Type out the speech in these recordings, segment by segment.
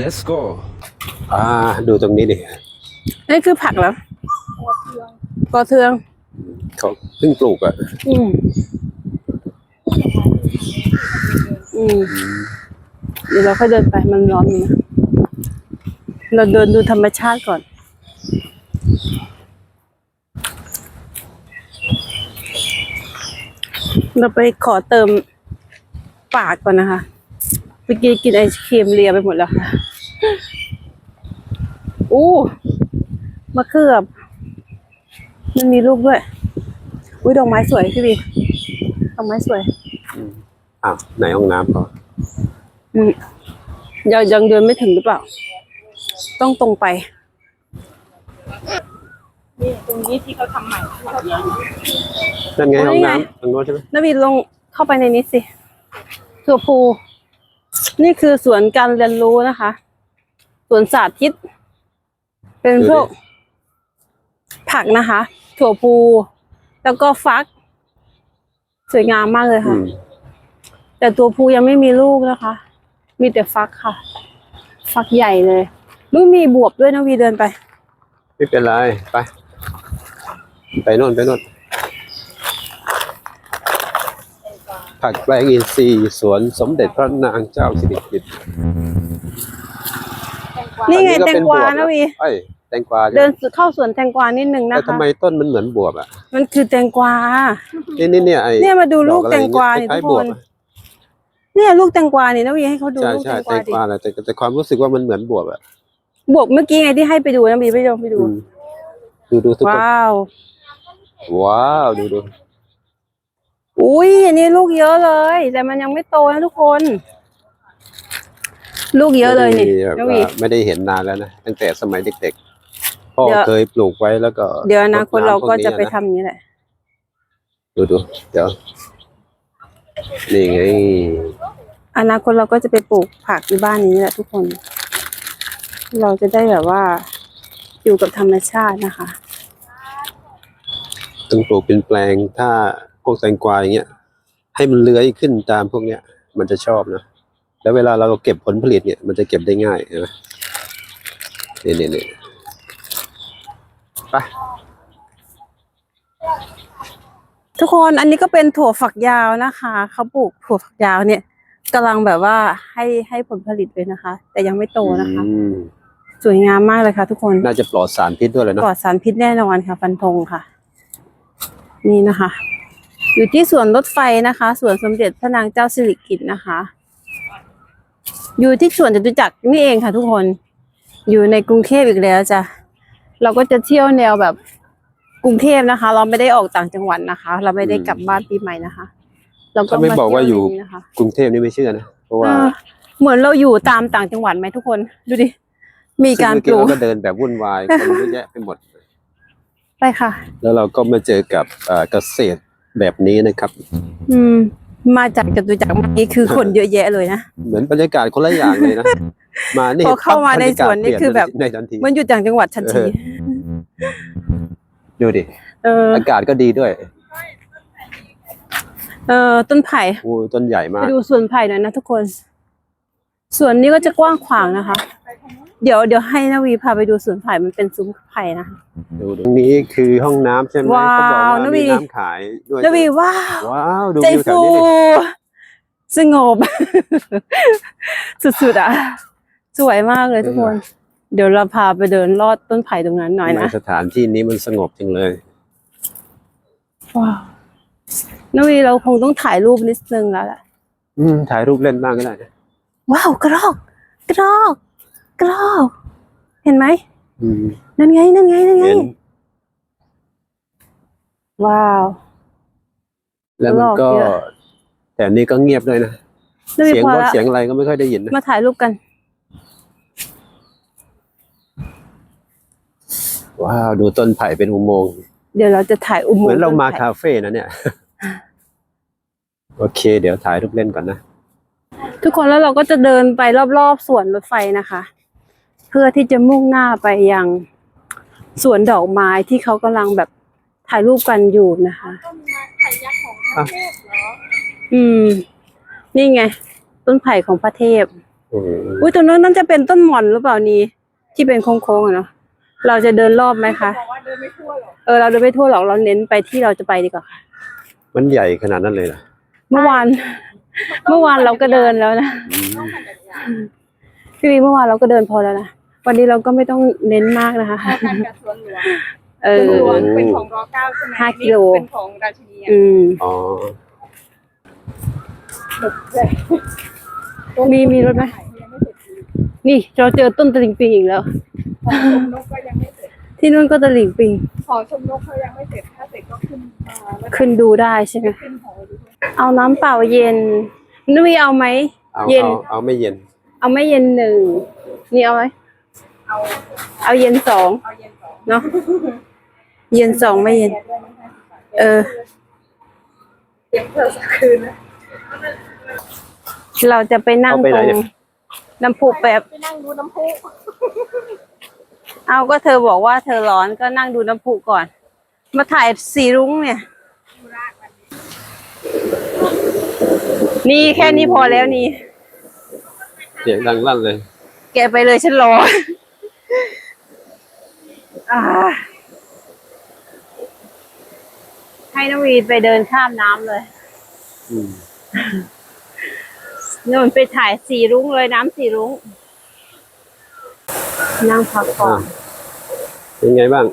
let's go อ่า ดูตรงนี้ดินี่คือผักแล้วกอเทืองเขาเพิ่งปลูกอะ อืมอืมเดี๋ยวเราค่อยเดินไปมันร้อนอยู่นะเราเดินดูธรรมชาติก่อน เราไปขอเติมปากก่อนนะคะเมื่อกี้กินไอศครีมเลียไปหมดแล้วค่ะ อู้มะเขือบมันมีรูปด้วย อุ้ยดอกไม้สวยพี่บีดอกไม้สวยอ้าวไหนห้องน้ำเขาอืมยังยังเดินไม่ถึงหรือเปล่า ต้องตรงไป นี่ตรงนี้ที่เขาทำใหม่ที่เขาทำนั่นไงโอ้ห้องนี่ไงน้ำตรงโน้นใช่ไหมนวีลงเข้าไปในนี้สิถั่วพูนี่คือสวนการเรียนรู้นะคะ สวนสาธิต เป็นพวกผักนะคะ ถั่วพู แล้วก็ฟัก สวยงามมากเลยอืค่ะมแต่ตัวพูยังไม่มีลูกนะคะ มีแต่ฟักค่ะ ฟักใหญ่เลยลูกมีบวบด้วยนะวีเดินไป ไม่เป็นไร ไป ไปโน่นไปโน่นผักแปลงอินทรีย์สวนสมเด็จพระนางเจ้าสิริกิติ์ นี่ไงอัแตงเป็กวาบนะวีเอ้ยแตงกวาใช่ไหมเดินเข้าสวนแตงกวานิดนึงนะแต่คะทำไมต้นมันเหมือนบวบอะมันคือแตงกวา นี่นี่เนี่ยไอ้เนี่ยมาดูลูกดออะไรแตงกวานี่คล้ทุยกๆคบวบนอะเนี่ยลูกแตงกวานี่นะวีให้เขาดูใช่ลูกใช่แตงกแตวางดิกวาแหละแต่แต่ความรู้สึกว่ามันเหมือนบวบอะบวบเมื่อกี้ไงที่ให้ไปดูนะวีไปดูไปดู อืมดูดูทุกคนว้าว ว้าวดูดูอุ้ยอันนี้ลูกเยอะเลย แต่มันยังไม่โตนะทุกคน ลูกเยอะเลยนี่ไม่ได้แบบนะวีว่าไม่ได้เห็นนานแล้วนะตั้งแต่สมัยเด็กๆพ่อเดี๋ยว เคยปลูกไว้แล้วก็เดี๋ยวอนาคตดำเราก็พวจะไปนทำอย่างนี้แหละ ดูดูเดี๋ยวนี่ไงอนาคตเราก็จะไปปลูกผักที่บ้านนี้แหละทุกคน เราจะได้แบบว่า อยู่กับธรรมชาตินะคะ ต้องปลูกเป็นแปลงถ้าพวกแตงกวาอย่างเงี้ยให้มันเลื้อยขึ้นตามพวกเนี้ย มันจะชอบนะ แล้วเวลาเราเก็บผลผลิตเนี่ยมันจะเก็บได้ง่ายเห็นไหมนี่นี่นี่ไปทุกคนอันนี้ก็เป็นถั่วฝักยาวนะคะเขาปลูกถั่วฝักยาวเนี่ยกำลังแบบว่าให้ให้ผลผลิตเลยนะคะ แต่ยังไม่โตนะคะ อืมสวยงามมากเลยค่ะ ทุกคนน่าจะปลอดสารพิษด้วยเลยปลเนาะอดสารพิษแน่นอนค่ะ ฟันธงค่ะ นี่นะคะ อยู่ที่สวนรถไฟนะคะสวนสมเด็จพระนางเจ้าสิริกิติ์นะคะ อยู่ที่สวนจตุจักรนี่เองค่ะทุกคน อยู่ในกรุงเทพอีกแล้วจ้ะ เราก็จะเที่ยวแนวแบบกรุงเทพนะคะ เราไม่ได้ออกต่างจังหวัดนะคะ เราไม่ได้กลับบ้านปีใหม่นะคะ เราก็ถ้าไม่บอกว่าอยู่เที่ในนี้นะคะกรุงเทพนี่ไม่เชื่อนะ เพราะว่าเออเหมือนเราอยู่ตามต่างจังหวัดไหมทุกคน ดูดิ มีการปซึ่งลูเมื่กอเราก็เดินแบบวุ่นวายคนเยอะแยะไปหมด ไปค่ะ แล้วเราก็มาเจอกับเอ่อเกษตรแบบนี้นะครับ อืม มาจากจตุจักรเมื่อกี้คือคนเยอะแยะเลยนะ เหมือนบรรยากาศคนละอย่างเลยนะ มานี่พอเข้ามาในบรรยกศสวนนี่เปลี่ยคือแบบในทันทีมันอยู่ต่างจังหวัดทันทีดูดิเอออากาศก็ดีด้วย เออต้นไผ่โอ้ยต้นใหญ่มาไปกดูสวนไผ่หน่อยนะทุกคน สวนนี้ก็จะกว้างขวางนะคะ เดี๋ยวเดี๋ยวให้นาวีพาไปดูสวนไผ่มันเป็นซุ้มไผ่นะดูตรงนี้คือห้องน้ำใช่ไหมว้าวเขาบอกว่านะวีมีน้ำขายด้วยนาวีว้าว ว้าวดูใจวิวแถวฟูนี้ดิสงบ สุดๆอะ สวยมากเลยทุกคน เดี๋ยวเราพาไปเดินลอดต้นไผ่ตรงนั้นหน่อยทำไมนะสถานที่นี้มันสงบจังเลย ว้าวนาวีเราคงต้องถ่ายรูปนิดนึงแล้วแหละอืมถ่ายรูปเล่นบ้างก็ได้นะว้าวกรอกกรอก กรอกเห็นไหมอืมนั่นไง นั่นไง นั่นไง เห็นว้าว แล้วมันก็รอบเยอะ แต่อันนี้ก็เงียบด้วยนะนาวีเสียงพอรถละเสียงอะไรก็ไม่ค่อยได้ยินนะมาถ่ายรูปกัน ว้าวดูต้นไผ่เป็นอุโมงค์เดี๋ยวเราจะถ่ายอุโมเหงมือนค์เรามาต้นไผ่คาเฟ่นะเนี่ย โอเค เดี๋ยวถ่ายรูปเล่นก่อนนะ ทุกคนแล้วเราก็จะเดินไปรอบๆสวนรถไฟนะคะ เพื่อที่จะมุ่งหน้าไปยังสวนดอกไม้ที่เขากำลังแบบถ่ายรูปกันอยู่นะคะ ต้นไม้ไผ่ยักษ์ของประเทศเหรออืม นี่ไง ต้นไผ่ของพระเทพอืมอุ้ยตรงนั้นนั่นจะเป็นต้นหม่อนหรือเปล่านี่ที่เป็นโค้งๆอะเนาะเราจะเดินรอบไหมคะ บอกว่าเดินไม่ทั่วหรอกเออเราเดินไม่ทั่วหรอกเราเน้นไปที่เราจะไปดีกว่าค่ะมันใหญ่ขนาดนั้นเลยเหรอเมื่อวาน เมื่อวานเราก็เดินแล้วนะ อืมต้องทำแบบนี้พี่วีเมื่อวานเราก็เดินพอแล้วนะ วันนี้เราก็ไม่ต้องเน้นมากนะคะพอกันกับสวนหลวงเอสวนอหลวงเป็นของรอเก้าใช่ไหมห้ากิโล นี่เป็นของราชินีอะอืม อ๋อมีมีรถไหม ยังไม่เสร็จดีนี่เราเจอต้นตะลิงปิงอีกแล้ว หอชมนกก็ยังไม่เสร็จที่นู่นก็ตะลิงปิง หอชมนกเขายังไม่เสร็จถ้าเสร็จก็ขึ้นมาแล้วขึ้นดูได้ใช่ไหมขึ้นหอดูเอาน้ำเปล่าเย็นนุ้ยเอาไหม เอาเย็น เอาเอาไม่เย็นเอาไม่เย็นหนึ่งนี่เอาไหม เอาเอาเย็นสองเอาเย็นสองเนาะเย็นสองไม่เย็นด้วยนะคะเออเก็บเพื่อสักคืนนะเราจะไปนั่งเอาไปตไหนรงเนี่ยน้ำพุแบบไปนั่งดูน้ำพุเอาก็เธอบอกว่าเธอร้อนก็นั่งดูน้ำพุก่อน มาถ่ายสีรุ้งเนี่ย นี่แค่นี้พอแล้วนี่ เสียงดังลั่นเลย แกไปเลยฉันรออ่า ให้น้องวีไปเดินข้ามน้ำเลยอืมนู่นไปถ่ายสีรุ้งเลยน้ำสีรุ้ง นั่งพักก่ออะนเป็นไงบ้าง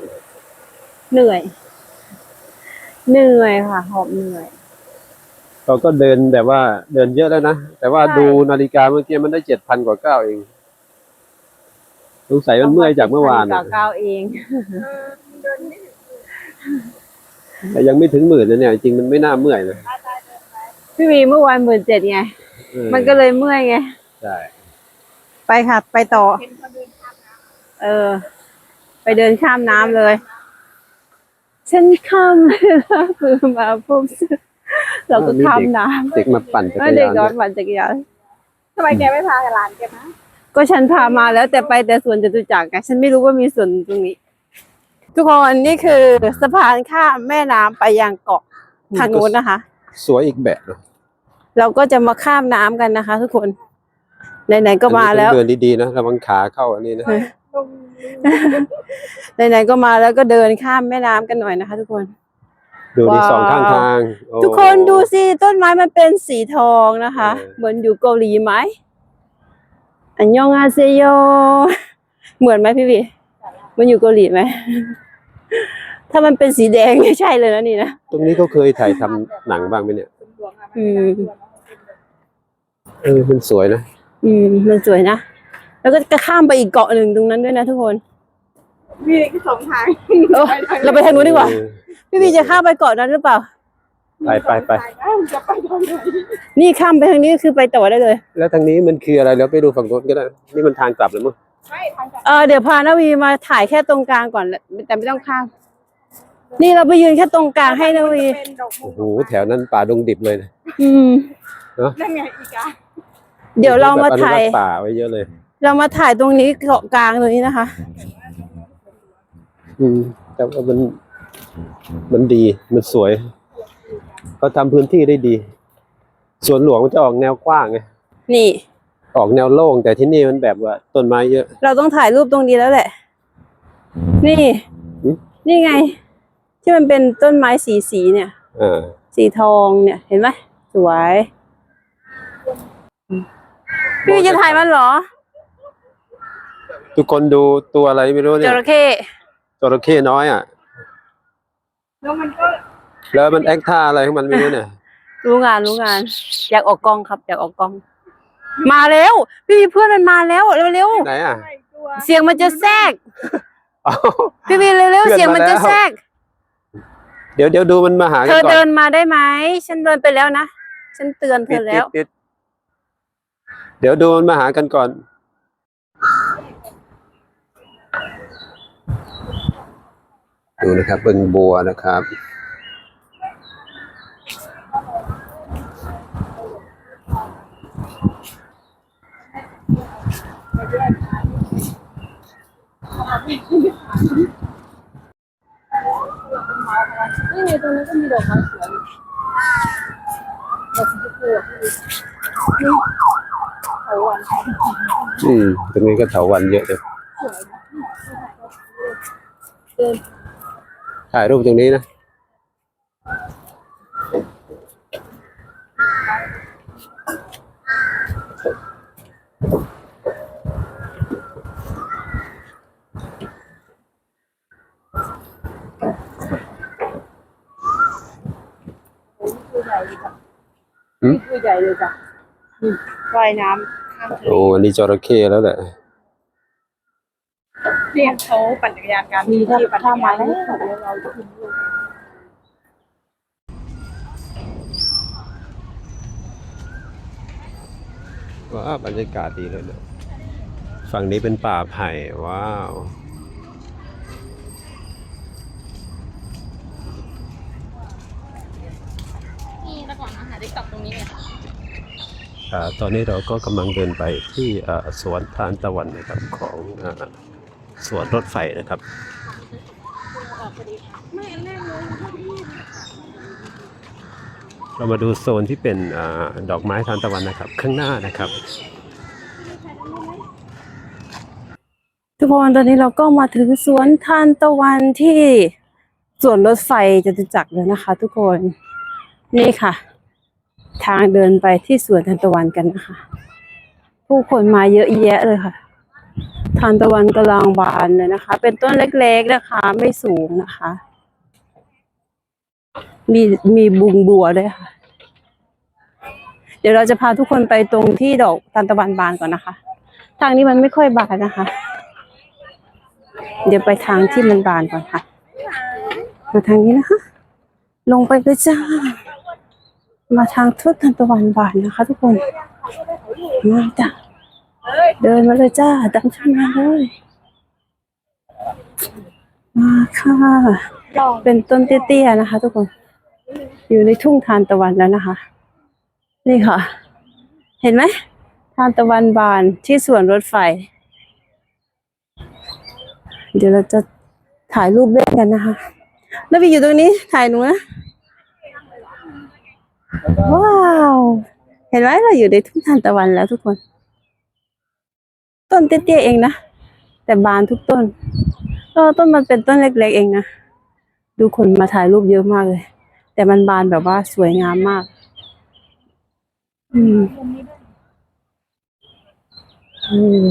เหนื่อย เหนื่อยค่ะ หอบเหนื่อย เราก็เดินแบบว่าเดินเยอะแล้วนะ แต่ว่าใช่ดูนาฬิกาเมื่อกี้มันได้เจ็ดพันกว่าเก้าเอง สงสัยมันเมื่อยจากเมื่อวานก้าอะเก้าเองเออเดินไม่ถึงแต่ยังไม่ถึงหมื่นนะเนี่ย จริงมันไม่น่าเมื่อยเลยพี่วีเมื่อวานหมื่นเจ็ดไงเออมันก็เลยเมื่อยไง ใช่ ไปค่ะ ไปต่อเห็นเขาเดินข้ามน้เออ ไปเดินข้ามน้ำเลย ฉันข้ามแล้วคือมาพบเสื้อเราก็ข้ามน้เด็กมาปั่นจัำกแล้วรเด็กยานย้อนด้วยปั่นจักรยานำทำไมแกไม่พาหลานแกมา ก็ฉันพามาแล้วแต่ไปแต่สวนจตุจักรไงฉันไม่รู้ว่ามีสวนตรงนี้ ทุกคนนี่คือสะพานข้ามแม่น้ำไปยังเกาะทางนู้นนะคะ สวยอีกแบบเนอะเราก็จะมาข้ามน้ำกันนะคะ ทุกคนไหนๆก็มาแล้ว เดินดีๆนะระวังขาเข้าอันนี้นะตรงไหนๆก็มาแล้วก็เดินข้ามแม่น้ำกันหน่อยนะคะ ทุกคน ดูที่ว้าว สองข้างทางโอ้ ทุกคนดูสิต้นไม้มันเป็นสีทองนะคะ เออ เหมือนอยู่เกาหลีไหม อันยองอาเซโย เหมือนไหมพี่วีมันอยู่เกาหลีไหม ถ้ามันเป็นสีแดงไม่ใช่เลยนะนี่นะ ตรงนี้เขาเคยถ่ายทำหนังบ้างไหมเนี่ยสวนหลวงอะอืม เออ มันสวยนะ อืม มันสวยนะ แล้วก็จะข้ามไปอีกเกาะหนึ่งตรงนั้นด้วยนะทุกคน มีแค่สองทาง เออเราไปทางนู้นดีกว่าเออพี่วีจะข้ามไปเกาะนั้นหรือเปล่า ไปไปไปจะไปทางไหนนี่ข้ามไปทางนี้คือไปต่อได้เลย แล้วทางนี้มันคืออะไรแล้วไปดูฝั่งโน้นก็ได้ นี่มันทางกลับหรือมั้งไม่ทางกลับเออเดี๋ยวพานาวีมาถ่ายแค่ตรงกลางก่อน แต่ไม่ต้องข้าม นี่เราไปยืนแค่ตรงกลางให้นาวีโอ้โหแถวนั้นป่าดงดิบเลยนะอืมนั่นไงอีกอะเดี๋ยวเรามาถ่ายป่าไว้เยอะเลย เรามาถ่ายตรงนี้เกาะกลางตรงนี้นะคะ อืมแต่ว่ามัน มันดีมันสวย เขาทำพื้นที่ได้ดีสวนหลวงมันจะออกแนวกว้างไงนี่ ออกแนวโล่งแต่ที่นี่มันแบบว่าต้นไม้เยอะ เราต้องถ่ายรูปตรงนี้แล้วแหละ นี่อืมนี่ไง ที่มันเป็นต้นไม้สีสีๆเนี่ย อ่าสีทองเนี่ย เห็นไหมสวยพี่จะถ่ายมันเหรอทุกคนดูตัวอะไรไม่รู้จเนี่ยระเข้จระเข้น้อยอะแล้วมันก็ แล้วมันแอคท่าอะไรของมันไม่รู้เนี่ย รู้งานรู้งาน อยากออกกล้องครับ อยากออกกล้อง มาแล้ว พี่เพื่อนมันมาแล้วเร็วไหนอะใส่ตัวๆเสียงมันจะแทรกอ๋อพี่วีเร็วเพื่ๆอนเสียงมันจะมาแล้วแทรก เดี๋ยวเดี๋ยวดูมันมาหาเธกันอก่อเดินนมาได้ไหมฉันเดินไปแล้วนะฉันเตือนเธติดอแล้วติดติดเดี๋ยวดูมันมาหากันก่อน ดูนะครับเบิงบัวนะครับ นี่ไงตรงนี้ก็มีดอกไม้สวยดอกสีชมพูอะพี่าวันอืมตรงนี้ก็เถาวันเยอะเลยถ่ายรูปตรงนี้นะ ตัวใหญ่เลยจ้ะ หืมตัวใหญ่เลยจ้ะนี่ว่ายน้ำข้ามทะเลโอ้อันนี้จระเข้แล้วแหละเนี่ยเขาปั่นจักรยานกันมีที่ปั่นจักรยานแล้วเราขึ้นลูกว้าวบรรยากาศดีเลยเนอะฝั่งนี้เป็นป่าไผ่ว้าว นี่แล้วก่อนอาหารได้กลับตรงนี้เลยค่ะอ่า ตอนนี้เราก็กำลังเดินไปที่สวนทานตะวันนะครับของอสวนรถไฟนะครับเรามาดูโซนที่เป็นอดอกไม้ทานตะวันนะครับ ข้างหน้านะครับ ทุกคนตอนนี้เราก็มาถึงสวนทานตะวันที่สวนรถไฟจตุจักรแล้วนะคะ ทุกคนนี่ค่ะ ทางเดินไปที่สวนทานตะวันกันนะคะ ผู้คนมาเยอะแยะเลยค่ะ ทานตะวันกำลังบานเลยนะคะ เป็นต้นเล็กๆนะคะ ไม่สูงนะคะ มีมีบุงบัวด้วยค่ะ เดี๋ยวเราจะพาทุกคนไปตรงที่ดอกทานตะวันบานก่อนนะคะ ทางนี้มันไม่ค่อยบานนะคะ เดี๋ยวไปทางที่มันบานก่อนค่ะ มาทางนี้นะคะ ลงไปเลยจ้า มาทางทุกทานตะวันบานนะคะ ทุกคนมาจ้ะเดินมาเลยจ้าตามฉันมาเลยมาค่ะ เป็นต้นเตี้ยๆนะคะ ทุกคน อยู่ในทุ่งทานตะวันแล้วนะคะ นี่ค่ะ เห็นไหมทานตะวันบานที่สวนรถไฟ เดี๋ยวเราจะถ่ายรูปเล่นกันนะคะแล้ววีอยู่ตรงนี้ถ่ายหนูนะ ว้าว เห็นไหมเราอยู่ในทุ่งทานตะวันแล้วทุกคน ต้นเตี้ยๆเองนะ แต่บานทุกต้นเออต้นมันเป็นต้นเล็กๆเองนะ ดูคนมาถ่ายรูปเยอะมากเลย แต่มันบานแบบว่าสวยงามมาก อืมอืม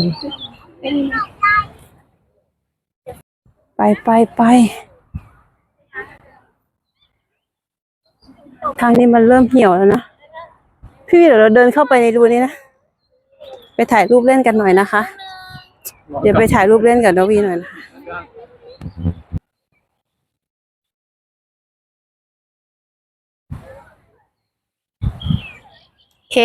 ไปไปไป ทางนี้มันเริ่มเหี่ยวแล้วนะ พี่เดี๋ยวเราเดินเข้าไปในรูนี้นะ ไปถ่ายรูปเล่นกันหน่อยนะคะ เดี๋ยวไปถ่ายรูปเล่นกับนวีหน่อยนะคะโอเค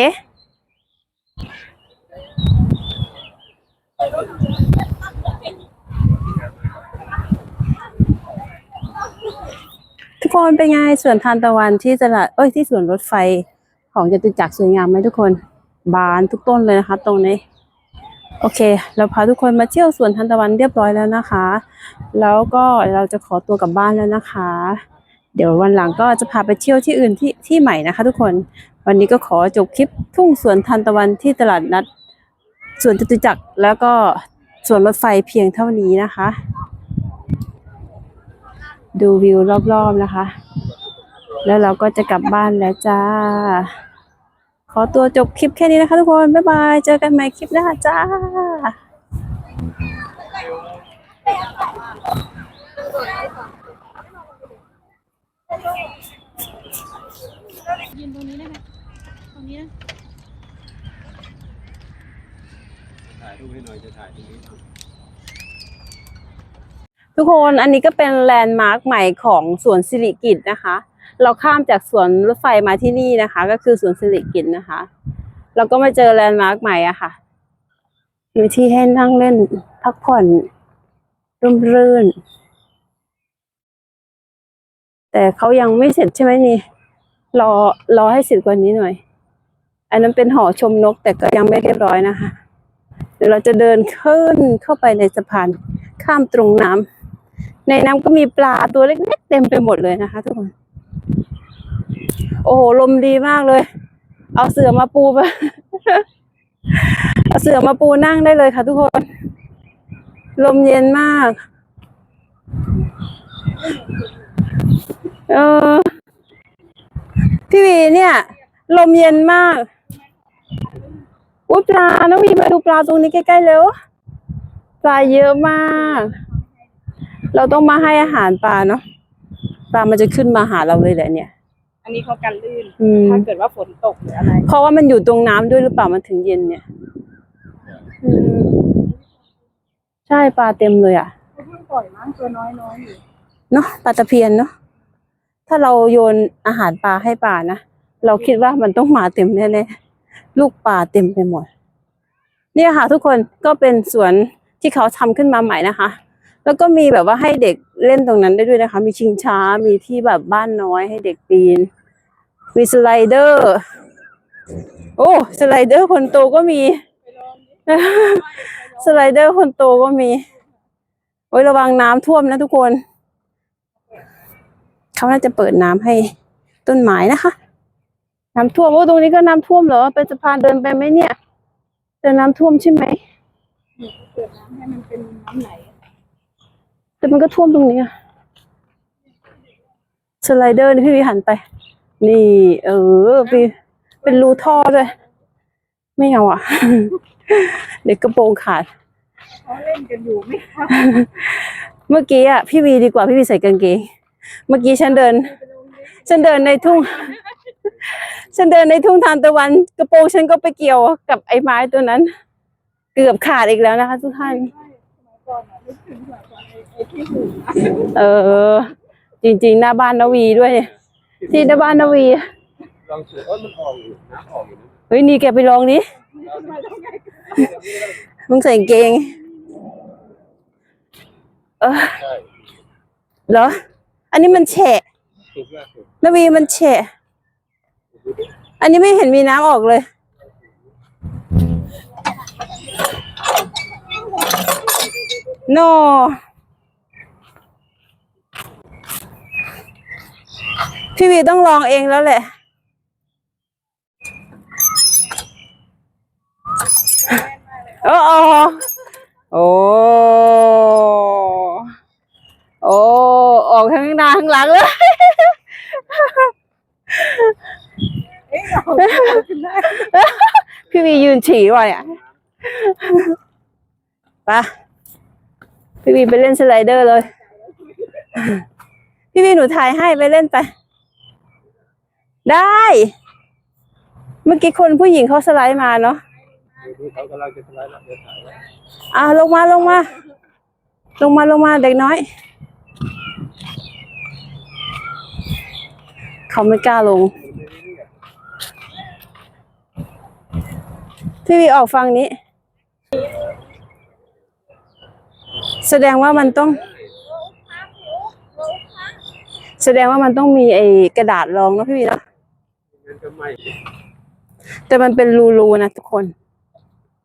กคนเป็นไงสวนทานตะวันที่ตลาดเอ้ยที่สวนรถไฟของจตุจักรสวยงามไหมทุกคน บานทุกต้นเลยนะคะ ตรงนี้ โอเค เราพาทุกคนมาเที่ยวสวนทานตะวันเรียบร้อยแล้วนะคะ แล้วก็เราจะขอตัวกลับบ้านแล้วนะคะ เดี๋ยววันหลังก็จะพาไปเที่ยวที่อื่นที่ที่ใหม่นะคะ ทุกคน วันนี้ก็ขอจบคลิปทุ่งสวนทานตะวันที่ตลาดนัดสวนจตุจักรแล้วก็สวนรถไฟเพียงเท่านี้นะคะ ดูวิวรอบๆนะคะ แล้วเราก็จะกลับบ้านแล้วจ้า ขอตัวจบคลิปแค่นี้นะคะทุกคน บ๊ายบาย เจอกันใหม่คลิปหน้าจ้ายืนตรงนี้ได้ไหมตรงนี้นะถ่ายรูปให้หน่อยจะถ่ายตรงนี้ ทุกคนอันนี้ก็เป็นแลนด์มาร์คใหม่ของสวนสิริกิตนะคะ เราข้ามจากสวนรถไฟมาที่นี่นะคะ ก็คือสวนสิริกิตนะคะ เราก็มาเจอแลนด์มาร์คใหม่อะค่ะมีที่ให้นั่งเล่นพักผ่อนร่มรื่น แต่เขายังไม่เสร็จใช่ไหมนี่รอรอให้เสร็จกว่านี้หน่อย อันนั้นเป็นหอชมนกแต่ก็ยังไม่เรียบร้อยนะคะ เดี๋ยวเราจะเดินขึ้นเข้าไปในสะพานข้ามตรงน้ำ ในน้ำก็มีปลาตัวเล็กๆเต็มไปหมดเลยนะคะ ทุกคน โอ้โหลมดีมากเลย เอาเสือมาปูไปเอาเสือมาปูนั่งได้เลยค่ะ ทุกคน ลมเย็นมาก เออ พี่วีเนี่ย ลมเย็นมากอุ้ยปลาน้องวีมาดูปลาตรงนี้ใกล้ๆเร็วปลาเยอะมาก เราต้องมาให้อาหารปลาเนาะปลามันจะขึ้นมาหาเราเลยแหละเนี่ย อันนี้เขากันลื่น อืม ถ้าเกิดว่าฝนตกหรืออะไร เพราะว่ามันอยู่ตรงน้ำด้วยหรือเปล่ามันถึงเย็นเนี่ยอืมใช่ปลาเต็มเลยอะ เขาเพิ่งปล่อยมั้งตัวน้อยน้อยๆอยู่เนาะปลาตะเพียนเนาะถ้าเราโยนอาหารปลาให้ปลานะเราคิดว่ามันต้องมาเต็มแน่ๆลูกปลาเต็มไปหมดเนี่ยค่ะทุกคนก็เป็นสวนที่เขาทำขึ้นมาใหม่นะคะ แล้วก็มีแบบว่าให้เด็กเล่นตรงนั้นได้ด้วยนะคะ มีชิงช้ามีที่แบบบ้านน้อยให้เด็กปีน มีสไลเดอร์ โอ้สไลเดอร์คนโตก็มี สไลเดอร์คนโตก็มีโอ้ยระวังน้ำท่วมนะทุกคนเขาน่าจะเปิดน้ำให้ต้นไม้นะคะน้ำท่วมโอ้ตรงนี้ก็น้ำท่วมเหรอเป็นสะพานเดินไปไหมเนี่ยเดินน้ำท่วมใช่ไหมเกิดน้ำให้มันเป็นน้ำไหล แต่มันก็ท่วมตรงนี้อะสไลเดอร์นี่พี่วิหันไป นี่ เออพี่เป็นรูท่อด้วย ไม่เอาอะ เด็กกระโปรงขาด เขาเล่นกันอยู่ไหมคะเมื่อกี้อะพี่วีดีกว่าพี่วีใส่กางเกง เมื่อกี้ฉันเดิน ฉันเดินในทุ่ง ฉันเดินในทุ่งทานตะวัน กระโปรงฉันก็ไปเกี่ยวกับไอ้ไม้ตัวนั้น เกือบขาดอีกแล้วนะคะ ทุกท่านก่อนอะนึกถึงแบบ เออ จริงๆ หน้าบ้านนวีด้วยเนี่ยที่หน้าบ้านนวีลองเสือเอ้ยมันออกอยู่น้ำออกอยู่เฮ้ยนี่แกไปลองนี้มึงใส่เกง เออเหรอ อันนี้มันแฉะนวีมันแฉะ อันนี้ไม่เห็นมีน้ำออกเลยโพี่วีต้องลองเองแล้วแหละ โอ้โอ้โอ้โอ้ออกทั้งหน้าทั้งหลังเลยเอ๊ะเราขึ้นได้พี่วียืนฉี่ไว้อะไปะพี่วีไปเล่นสไลเดอร์เลย พี่วีหนูถ่ายให้ไปเล่นไปได้ เมื่อกี้คนผู้หญิงเขาสไลด์มาเนาะเขากำลังจะสไลด์แล้วเดี๋ยวถ่ายไว้อะลงมาลงมา ลงมาลงมาเด็กน้อย เขาไม่กล้าลงพี่วีออกฟังนี้ แสดงว่ามันต้อง แสดงว่ามันต้องมีไอ้กระดาษรองเนอะพี่วีเนอะงั้น ก็ไม่แต่มันเป็นรูๆนะทุกคน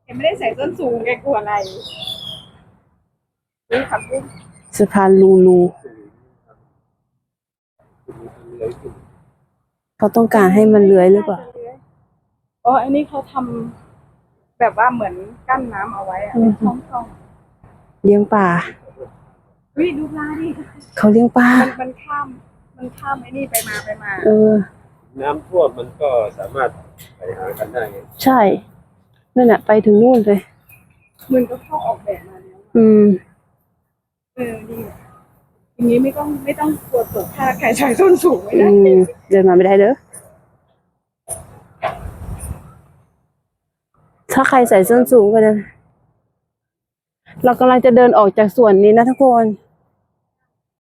แกไม่ได้ใส่ส้นสูงแกกลัวอะไรนี่ขับวิ่งสะพานรูๆเขาต้องการให้มันเลื้อยหรือเปล่าอ๋ออันนี้เขาทำแบบว่าเหมือนกั้นน้ำเอาไว้อะอืมช่องช่องเลี้ยงปลาๆวิดูปลาดิเขาเลี้ยงปลามันมันข้าม มันข้ามไอ้นี่ไปมาไปมา เออ น้ำท่วมมันก็สามารถไปหากันได้ไงใช่ นั่นแหะไปถึงนู่นเลยมันก็เข้าออกแบบมาแล้วอืม เออดีอะอย่างนี้ไม่ต้องไม่ต้องกลัวตกถ้าใครใช้ส้นสูงไว้อืนะมเดินมาไม่ได้เด้อ ถ้าใครใส่ส้นสูงก็เดินเรากำลังจะเดินออกจากส่วนนี้นะทุกคน